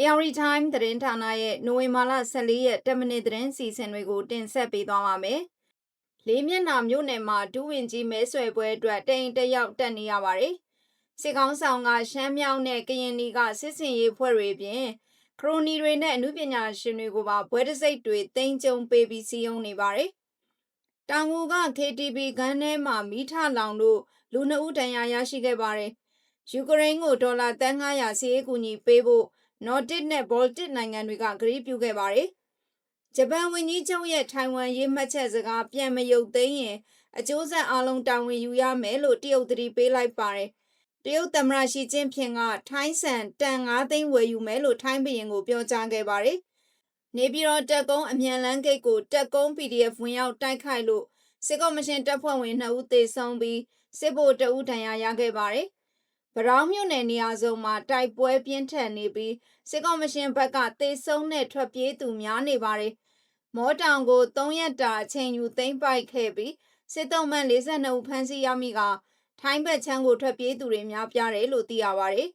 ARD Time သတင်းဌာနရဲ့နိုဝင်ဘာလ14ရက်10မိနစ်သတင်းစီစဉ်တွေကိုတင်ဆက်ပေးသွားပါမယ်။လေးမျက်နှာမြို့နယ်မှာဒူးဝင်ကြီးမဲဆွယ်ပွဲအတွက်တိမ်တယောက်တက်နေရပါတယ်။စစ်ကောင်းဆောင်ကရှမ်းမြောက်နဲ့ကရင်နီကစစ်စင်ရေးဖွဲ့တွေပြင်ခရိုနီတွေနဲ့အမှုပညာရှင်တွေကိုပါဘွဲတစိတ်တွေတင်ကြုံပေးပြီးစီယုံနေပါတယ်။တောင်ငူက KTB ခန်းထဲမှာမိထလောင်တို့လူနှုတ်တန်ရာရရှိခဲ့ပါတယ်။ယူကရိန်းကိုဒေါ်လာ300စီးအကူအညီပေးဖို့ နော်တစ်နဲ့ဘော်တစ်နိုင်ငံတွေကဂရုပြုခဲ့ပါတယ်။ဂျပန်ဝန်ကြီးချုပ်ရဲ့ထိုင်ဝမ်ရေးမှတ်ချက်စကားပြန်မယုတ်သိမ်းရင်အကျိုးဆက်အလုံးတာဝန်ယူရမယ်လို့တရုတ်သတိပေးလိုက်ပါတယ်။တရုတ်သမ္မတရှီကျင်းဖျင်ကထိုင်းဆန်တန်9သိန်းဝယ်ယူမယ်လို့ထိုင်းဘုရင်ကိုပြောကြားခဲ့ပါတယ်။နေပြည်တော်တက်ကုန်းအမြန်လန်းဂိတ်ကိုတက်ကုန်း PDF ဝင်ရောက်တိုက်ခိုက်လို့စစ်ကော်မရှင်တပ်ဖွဲ့ဝင်2ဦးသေဆုံးပြီးစစ်ဗိုလ်2ဦးဒဏ်ရာရခဲ့ပါတယ်။ ဗရောင်းမြို့နယ်နေရာစုံမှာတိုက်ပွဲပြင်းထန်နေပြီးစစ်ကော်မရှင်ဘက်ကတေဆုံးတဲ့ထွက်ပြေးသူများနေပါတယ်။မောတောင်ကို3ရက်တာအချိန်ယူသိမ်းပိုက်ခဲ့ပြီးစစ်တုံးမှန်42ဦးဖမ်းဆီးရမိကထိုင်းဘက်ချမ်းကိုထွက်ပြေးသူတွေများပြားတယ်လို့သိရပါတယ်